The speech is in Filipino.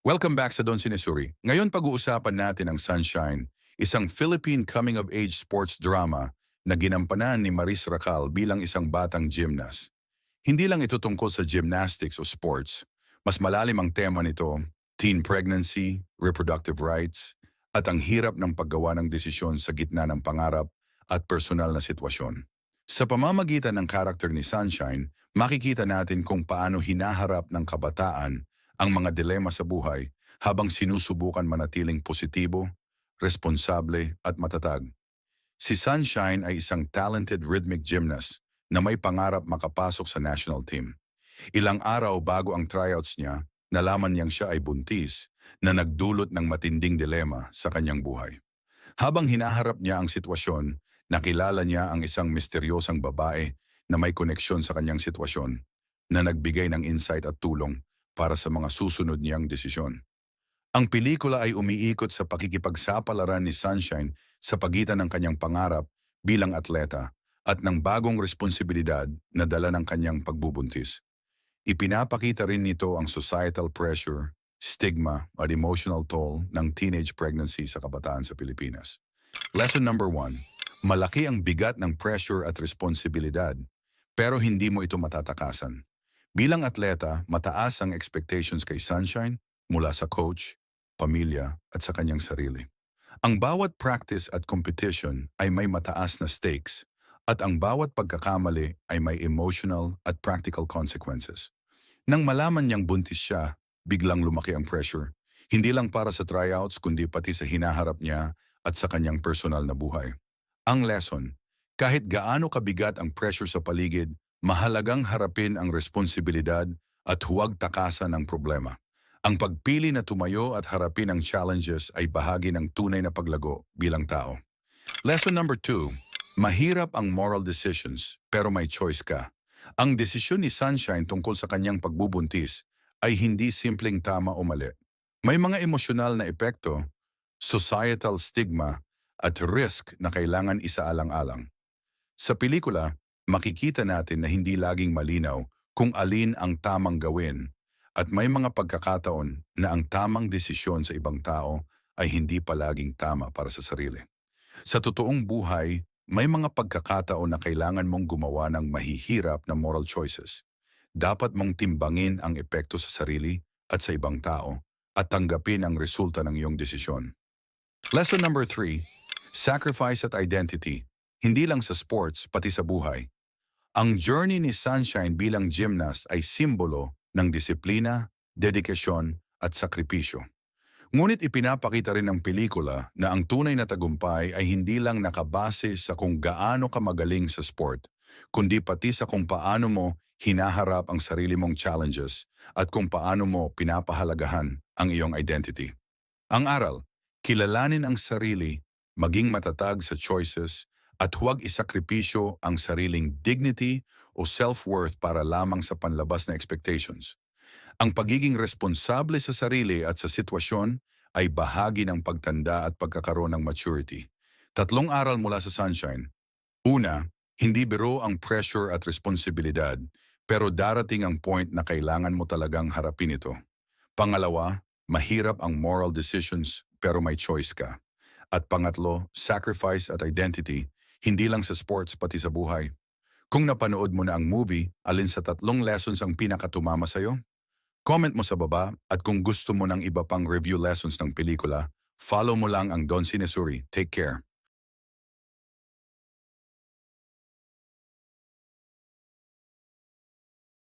Welcome back sa Don Sinesuri. Ngayon pag-uusapan natin ang Sunshine, isang Philippine coming-of-age sports drama na ginampanan ni Maris Racal bilang isang batang gymnast. Hindi lang ito tungkol sa gymnastics o sports. Mas malalim ang tema nito, teen pregnancy, reproductive rights, at ang hirap ng paggawa ng desisyon sa gitna ng pangarap at personal na sitwasyon. Sa pamamagitan ng karakter ni Sunshine, makikita natin kung paano hinaharap ng kabataan ang mga dilema sa buhay habang sinusubukan manatiling positibo, responsable at matatag. Si Sunshine ay isang talented rhythmic gymnast na may pangarap makapasok sa national team. Ilang araw bago ang tryouts niya, nalaman niyang siya ay buntis na nagdulot ng matinding dilema sa kanyang buhay. Habang hinaharap niya ang sitwasyon, nakilala niya ang isang misteryosang babae na may koneksyon sa kanyang sitwasyon na nagbigay ng insight at tulong para sa mga susunod niyang desisyon. Ang pelikula ay umiikot sa pakikipagsapalaran ni Sunshine sa pagitan ng kanyang pangarap bilang atleta at ng bagong responsibilidad na dala ng kanyang pagbubuntis. Ipinapakita rin nito ang societal pressure, stigma at emotional toll ng teenage pregnancy sa kabataan sa Pilipinas. Lesson number one, malaki ang bigat ng pressure at responsibilidad, pero hindi mo ito matatakasan. Bilang atleta, mataas ang expectations kay Sunshine mula sa coach, pamilya at sa kanyang sarili. Ang bawat practice at competition ay may mataas na stakes at ang bawat pagkakamali ay may emotional at practical consequences. Nang malaman niyang buntis siya, biglang lumaki ang pressure. Hindi lang para sa tryouts kundi pati sa hinaharap niya at sa kanyang personal na buhay. Ang lesson, kahit gaano kabigat ang pressure sa paligid, mahalagang harapin ang responsibilidad at huwag takasan ang problema. Ang pagpili na tumayo at harapin ang challenges ay bahagi ng tunay na paglago bilang tao. Lesson number two, mahirap ang moral decisions pero may choice ka. Ang desisyon ni Sunshine tungkol sa kanyang pagbubuntis ay hindi simpleng tama o mali. May mga emosyonal na epekto, societal stigma at risk na kailangan isaalang-alang. Sa pelikula, makikita natin na hindi laging malinaw kung alin ang tamang gawin at may mga pagkakataon na ang tamang desisyon sa ibang tao ay hindi palaging tama para sa sarili. Sa totoong buhay, may mga pagkakataon na kailangan mong gumawa ng mahihirap na moral choices. Dapat mong timbangin ang epekto sa sarili at sa ibang tao at tanggapin ang resulta ng iyong desisyon. Lesson number three, sacrifice at identity. Hindi lang sa sports, pati sa buhay. Ang journey ni Sunshine bilang gymnast ay simbolo ng disiplina, dedikasyon at sakripisyo. Ngunit ipinapakita rin ng pelikula na ang tunay na tagumpay ay hindi lang nakabase sa kung gaano ka magaling sa sport, kundi pati sa kung paano mo hinaharap ang sarili mong challenges at kung paano mo pinapahalagahan ang iyong identity. Ang aral, kilalanin ang sarili, maging matatag sa choices, at huwag isakripisyo ang sariling dignity o self-worth para lamang sa panlabas na expectations. Ang pagiging responsable sa sarili at sa sitwasyon ay bahagi ng pagtanda at pagkakaroon ng maturity. Tatlong aral mula sa Sunshine. Una, hindi biro ang pressure at responsibilidad, pero darating ang point na kailangan mo talagang harapin ito. Pangalawa, mahirap ang moral decisions pero may choice ka. At pangatlo, sacrifice at identity hindi lang sa sports, pati sa buhay. Kung napanood mo na ang movie, alin sa tatlong lessons ang pinakatumama sa'yo? Comment mo sa baba at kung gusto mo ng iba pang review lessons ng pelikula, follow mo lang ang Don Sinesuri. Take care.